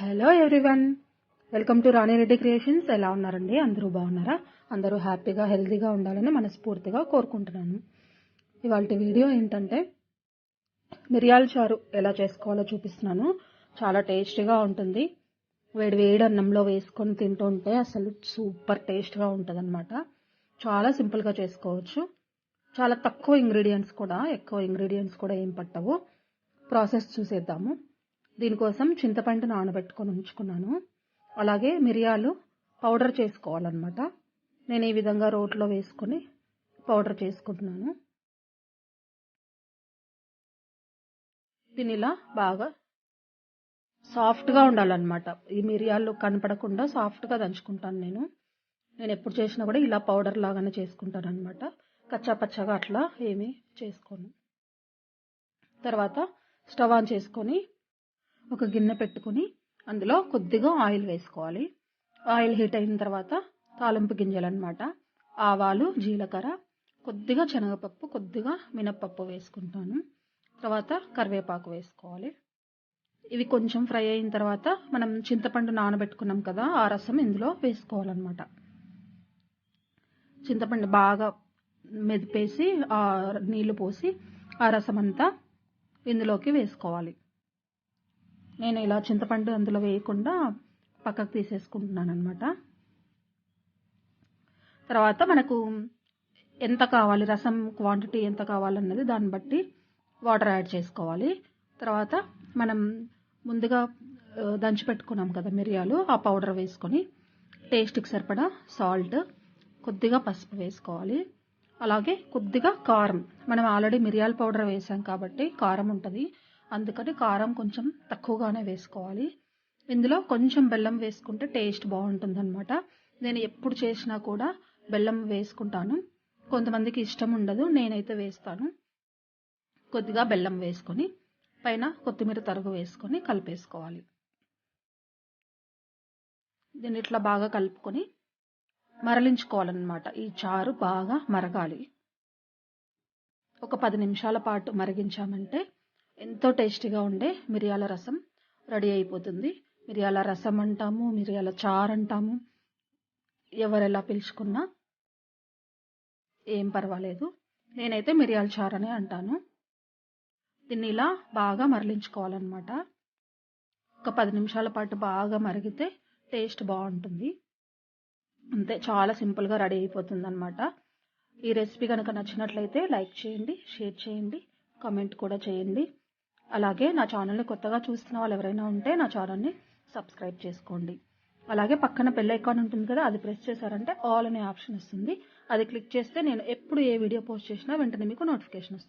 Hello everyone welcome to Ranireddy creations ఎలా ఉన్నారండి? అందరూ బాగున్నారా? అందరూ హ్యాపీగా హెల్తీగా ఉండాలని మనస్ఫూర్తిగా కోరుకుంటున్నాను. ఇవాళ వీడియో ఏంటంటే మిరియాల చారు ఎలా చేసుకోవాలో చూపిస్తున్నాను. చాలా టేస్టీగా ఉంటుంది. వేడి వేడి అన్నంలో వేసుకొని తింటుంటే అసలు సూపర్ టేస్ట్గా ఉంటుంది అనమాట చాలా సింపుల్గా చేసుకోవచ్చు. చాలా తక్కువ ఇంగ్రీడియంట్స్ కూడా ఎక్కువ ఇంగ్రీడియంట్స్ కూడా ఏం పట్టవు. ప్రాసెస్ చూసేద్దాము. దీనికోసం చింతపండు నానబెట్టుకొని ఉంచుకున్నాను. అలాగే మిరియాలు పౌడర్ చేసుకోవాలన్నమాట. నేను ఈ విధంగా రోట్లో వేసుకొని పౌడర్ చేసుకుంటున్నాను. దీని ఇలా బాగా సాఫ్ట్గా ఉండాలన్నమాట. ఈ మిరియాలు కనపడకుండా సాఫ్ట్గా దంచుకుంటాను నేను. నేను ఎప్పుడు చేసినా కూడా ఇలా పౌడర్ లాగానే చేసుకుంటాను అనమాట కచ్చా పచ్చగా అట్లా ఏమీ చేసుకోను. తర్వాత స్టవ్ ఆన్ చేసుకొని ఒక గిన్నె పెట్టుకుని అందులో కొద్దిగా ఆయిల్ వేసుకోవాలి. ఆయిల్ హీట్ అయిన తర్వాత తాలింపు గింజలు అనమాట ఆవాలు జీలకర్ర కొద్దిగా శనగపప్పు కొద్దిగా మినప్పప్పు వేసుకుంటాను. తర్వాత కరివేపాకు వేసుకోవాలి. ఇవి కొంచెం ఫ్రై అయిన తర్వాత మనం చింతపండు నానబెట్టుకున్నాం కదా ఆ రసం ఇందులో వేసుకోవాలన్నమాట. చింతపండు బాగా మెదిపేసి ఆ నీళ్ళు పోసి ఆ రసం అంతా ఇందులోకి వేసుకోవాలి. నేను ఇలా చింతపండు అందులో వేయకుండా పక్కకు తీసేసుకుంటున్నాను అనమాట తర్వాత మనకు ఎంత కావాలి రసం క్వాంటిటీ ఎంత కావాలన్నది దాన్ని బట్టి వాటర్ యాడ్ చేసుకోవాలి. తర్వాత మనం ముందుగా దంచి పెట్టుకున్నాం కదా మిరియాలు ఆ పౌడర్ వేసుకొని టేస్ట్కి సరిపడా సాల్ట్ కొద్దిగా పసుపు వేసుకోవాలి. అలాగే కొద్దిగా కారం మనం ఆల్రెడీ మిరియాల పౌడర్ వేసాం కాబట్టి కారం ఉంటుంది. అందుకని కారం కొంచెం తక్కువగానే వేసుకోవాలి. ఇందులో కొంచెం బెల్లం వేసుకుంటే టేస్ట్ బాగుంటుంది అనమాట నేను ఎప్పుడు చేసినా కూడా బెల్లం వేసుకుంటాను. కొంతమందికి ఇష్టం ఉండదు నేనైతే వేస్తాను. కొద్దిగా బెల్లం వేసుకొని పైన కొత్తిమీర తరుగు వేసుకొని కలిపేసుకోవాలి. దీన్ని ఇట్లా బాగా కలుపుకొని మరలించుకోవాలన్నమాట. ఈ చారు బాగా మరగాలి. ఒక పది నిమిషాల పాటు మరిగించామంటే ఎంతో టేస్టీగా ఉండే మిరియాల రసం రెడీ అయిపోతుంది. మిరియాల రసం అంటాము మిరియాల చారు అంటాము. ఎవరెలా పిలుచుకున్నా ఏం పర్వాలేదు. నేనైతే మిరియాల చారు అనే అంటాను. దీన్ని ఇలా బాగా మరలించుకోవాలన్నమాట. ఒక పది నిమిషాల పాటు బాగా మరిగితే టేస్ట్ బాగుంటుంది. అంతే చాలా సింపుల్గా రెడీ అయిపోతుంది అనమాట ఈ రెసిపీ కనుక నచ్చినట్లయితే లైక్ చేయండి షేర్ చేయండి కమెంట్ కూడా చేయండి. అలాగే నా ఛానల్ని కొత్తగా చూస్తున్న వాళ్ళు ఎవరైనా ఉంటే నా ఛానల్ని సబ్స్క్రైబ్ చేసుకోండి. అలాగే పక్కన బెల్ ఐకాన్ ఉంటుంది కదా అది ప్రెస్ చేశారంటే ఆల్ అనే ఆప్షన్ వస్తుంది. అది క్లిక్ చేస్తే నేను ఎప్పుడు ఏ వీడియో పోస్ట్ చేసినా వెంటనే మీకు నోటిఫికేషన్ వస్తుంది.